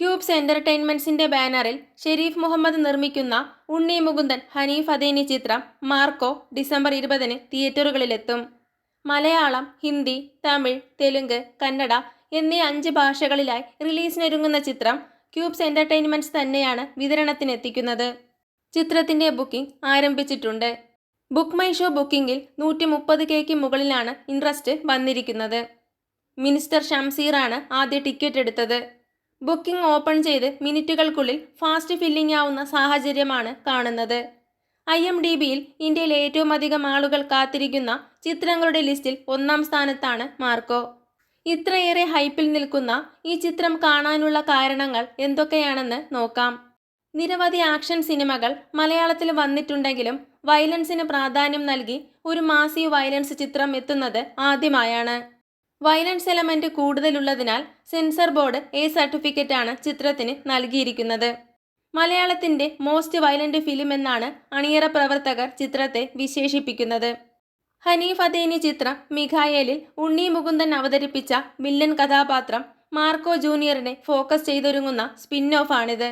Cubes എന്റർടൈൻമെന്റ്സിന്റെ ബാനറിൽ ഷെരീഫ് മുഹമ്മദ് നിർമ്മിക്കുന്ന ഉണ്ണി മുകുന്ദൻ ഹനീഫ് അദേനി ചിത്രം മാർക്കോ ഡിസംബർ ഇരുപതിന് തിയേറ്ററുകളിലെത്തും. മലയാളം ഹിന്ദി തമിഴ് തെലുങ്ക് കന്നഡ എന്നീ അഞ്ച് ഭാഷകളിലായി റിലീസിനൊരുങ്ങുന്ന ചിത്രം ക്യൂബ്സ് എന്റർടൈൻമെന്റ്സ് തന്നെയാണ് വിതരണത്തിനെത്തിക്കുന്നത്. ചിത്രത്തിന്റെ ബുക്കിംഗ് ആരംഭിച്ചിട്ടുണ്ട്. ബുക്ക് മൈ ഷോ ബുക്കിംഗിൽ നൂറ്റി മുപ്പത് കെക്ക് മുകളിലാണ് ഇൻട്രസ്റ്റ് വന്നിരിക്കുന്നത്. മിനിസ്റ്റർ ഷംസീറാണ് ആദ്യ ടിക്കറ്റ് എടുത്തത്. ബുക്കിംഗ് ഓപ്പൺ ചെയ്ത് മിനിറ്റുകൾക്കുള്ളിൽ ഫാസ്റ്റ് ഫില്ലിംഗ് ആവുന്ന സാഹചര്യമാണ് കാണുന്നത്. ഐ എം ഡി ബിയിൽ ഇന്ത്യയിൽ ഏറ്റവും അധികം ആളുകൾ കാത്തിരിക്കുന്ന ചിത്രങ്ങളുടെ ലിസ്റ്റിൽ ഒന്നാം സ്ഥാനത്താണ് മാർക്കോ. ഇത്രയേറെ ഹൈപ്പിൽ നിൽക്കുന്ന ഈ ചിത്രം കാണാനുള്ള കാരണങ്ങൾ എന്തൊക്കെയാണെന്ന് നോക്കാം. നിരവധി ആക്ഷൻ സിനിമകൾ മലയാളത്തിൽ വന്നിട്ടുണ്ടെങ്കിലും വയലൻസിന് പ്രാധാന്യം നൽകി ഒരു മാസീവ് വയലൻസ് ചിത്രം എത്തുന്നത് ആദ്യമായാണ്. വയലൻസ് എലമെന്റ് കൂടുതലുള്ളതിനാൽ സെൻസർ ബോർഡ് എ സർട്ടിഫിക്കറ്റ് ആണ് ചിത്രത്തിന് നൽകിയിരിക്കുന്നത്. മലയാളത്തിന്റെ മോസ്റ്റ് വയലന്റ് ഫിലിം എന്നാണ് അണിയറ പ്രവർത്തകർ ചിത്രത്തെ വിശേഷിപ്പിക്കുന്നത്. ഹനീഫ് അദേനി ചിത്രം മിഖായേലിൽ ഉണ്ണി മുകുന്ദൻ അവതരിപ്പിച്ച വില്ലൻ കഥാപാത്രം മാർക്കോ ജൂനിയറിനെ ഫോക്കസ് ചെയ്തൊരുങ്ങുന്ന സ്പിൻ ആണിത്.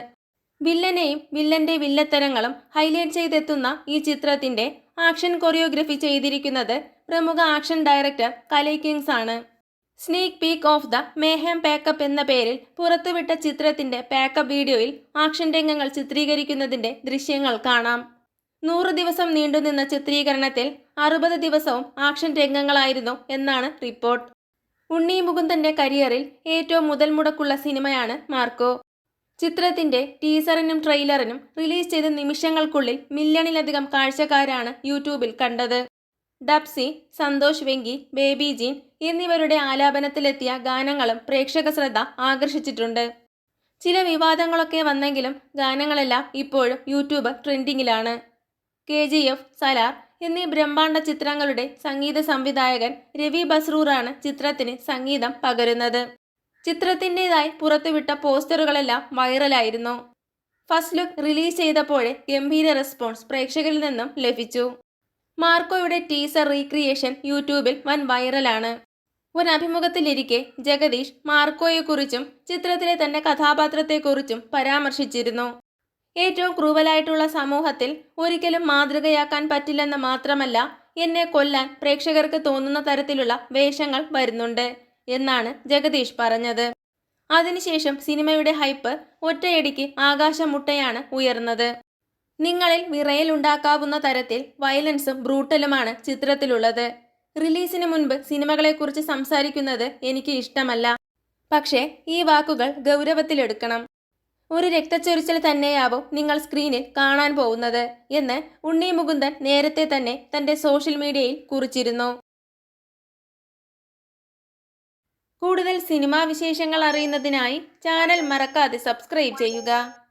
വില്ലനെയും വില്ലന്റെ വില്ലത്തരങ്ങളും ഹൈലൈറ്റ് ചെയ്തെത്തുന്ന ഈ ചിത്രത്തിന്റെ ആക്ഷൻ കൊറിയോഗ്രഫി ചെയ്തിരിക്കുന്നത് പ്രമുഖ ആക്ഷൻ ഡയറക്ടർ കലൈ കിങ്സ് ആണ്. Sneak peek of the mayhem pack up എന്ന പേരിൽ പുറത്തുവിട്ട ചിത്രത്തിന്റെ പാക്കപ്പ് വീഡിയോയിൽ ആക്ഷൻ രംഗങ്ങൾ ചിത്രീകരിക്കുന്നതിന്റെ ദൃശ്യങ്ങൾ കാണാം. നൂറ് ദിവസം നീണ്ടുനിന്ന ചിത്രീകരണത്തിൽ അറുപത് ദിവസവും ആക്ഷൻ രംഗങ്ങളായിരുന്നു എന്നാണ് റിപ്പോർട്ട് ഉണ്ണി മുകുന്ദന്റെ കരിയറിൽ ഏറ്റവും മുതൽ മുടക്കുള്ള സിനിമയാണ് മാർക്കോ. ചിത്രത്തിന്റെ ടീസറിനും ട്രെയിലറിനും റിലീസ് ചെയ്ത നിമിഷങ്ങൾക്കുള്ളിൽ മില്യണിലധികം കാഴ്ചക്കാരാണ് യൂട്യൂബിൽ കണ്ടത്. ഡബ്സി സന്തോഷ് വെങ്കി ബേബി ജീൻ എന്നിവരുടെ ആലാപനത്തിലെത്തിയ ഗാനങ്ങളും പ്രേക്ഷക ശ്രദ്ധ ആകർഷിച്ചിട്ടുണ്ട്. ചില വിവാദങ്ങളൊക്കെ വന്നെങ്കിലും ഗാനങ്ങളെല്ലാം ഇപ്പോഴും യൂട്യൂബ് ട്രെൻഡിങ്ങിലാണ്. കെ ജി എഫ് സലാർ എന്നീ ബ്രഹ്മാണ്ഡ ചിത്രങ്ങളുടെ സംഗീത സംവിധായകൻ രവി ബസ്രൂറാണ് ചിത്രത്തിന് സംഗീതം പകരുന്നത്. ചിത്രത്തിന്റെതായി പുറത്തുവിട്ട പോസ്റ്ററുകളെല്ലാം വൈറലായിരുന്നു. ഫസ്റ്റ് ലുക്ക് റിലീസ് ചെയ്തപ്പോഴേ ഗംഭീര റെസ്പോൺസ് പ്രേക്ഷകരിൽ നിന്നും ലഭിച്ചു. മാർക്കോയുടെ ടീസർ റീക്രിയേഷൻ യൂട്യൂബിൽ വൻ വൈറലാണ്. ഒരു അഭിമുഖത്തിലിരിക്കെ ജഗദീഷ് മാർക്കോയെക്കുറിച്ചും ചിത്രത്തിലെ തന്നെ കഥാപാത്രത്തെക്കുറിച്ചും പരാമർശിച്ചിരുന്നു. ഏറ്റവും ക്രൂവലായിട്ടുള്ള സമൂഹത്തിൽ ഒരിക്കലും മാതൃകയാക്കാൻ പറ്റില്ലെന്ന് മാത്രമല്ല എന്നെ കൊല്ലാൻ പ്രേക്ഷകർക്ക് തോന്നുന്ന തരത്തിലുള്ള വേഷങ്ങൾ വരുന്നുണ്ട് എന്നാണ് ജഗദീഷ് പറഞ്ഞത്. അതിനുശേഷം സിനിമയുടെ ഹൈപ്പ് ഒറ്റയടിക്ക് ആകാശമുട്ടയാണ് ഉയർന്നത്. നിങ്ങളിൽ വിറയലുണ്ടാക്കാവുന്ന തരത്തിൽ വയലൻസും ബ്രൂട്ടലുമാണ് ചിത്രത്തിലുള്ളത്. റിലീസിന് മുൻപ് സിനിമകളെക്കുറിച്ച് സംസാരിക്കുന്നത് എനിക്ക് ഇഷ്ടമല്ല. പക്ഷേ ഈ വാക്കുകൾ ഗൗരവത്തിലെടുക്കണം. ഒരു രക്തച്ചൊരിച്ചിൽ തന്നെയാവും നിങ്ങൾ സ്ക്രീനിൽ കാണാൻ പോകുന്നത് എന്ന് ഉണ്ണി മുകുന്ദൻ നേരത്തെ തന്നെ തന്റെ സോഷ്യൽ മീഡിയയിൽ കുറിച്ചിരുന്നു. കൂടുതൽ സിനിമാ വിശേഷങ്ങൾ അറിയുന്നതിനായി ചാനൽ മറക്കാതെ സബ്സ്ക്രൈബ് ചെയ്യുക.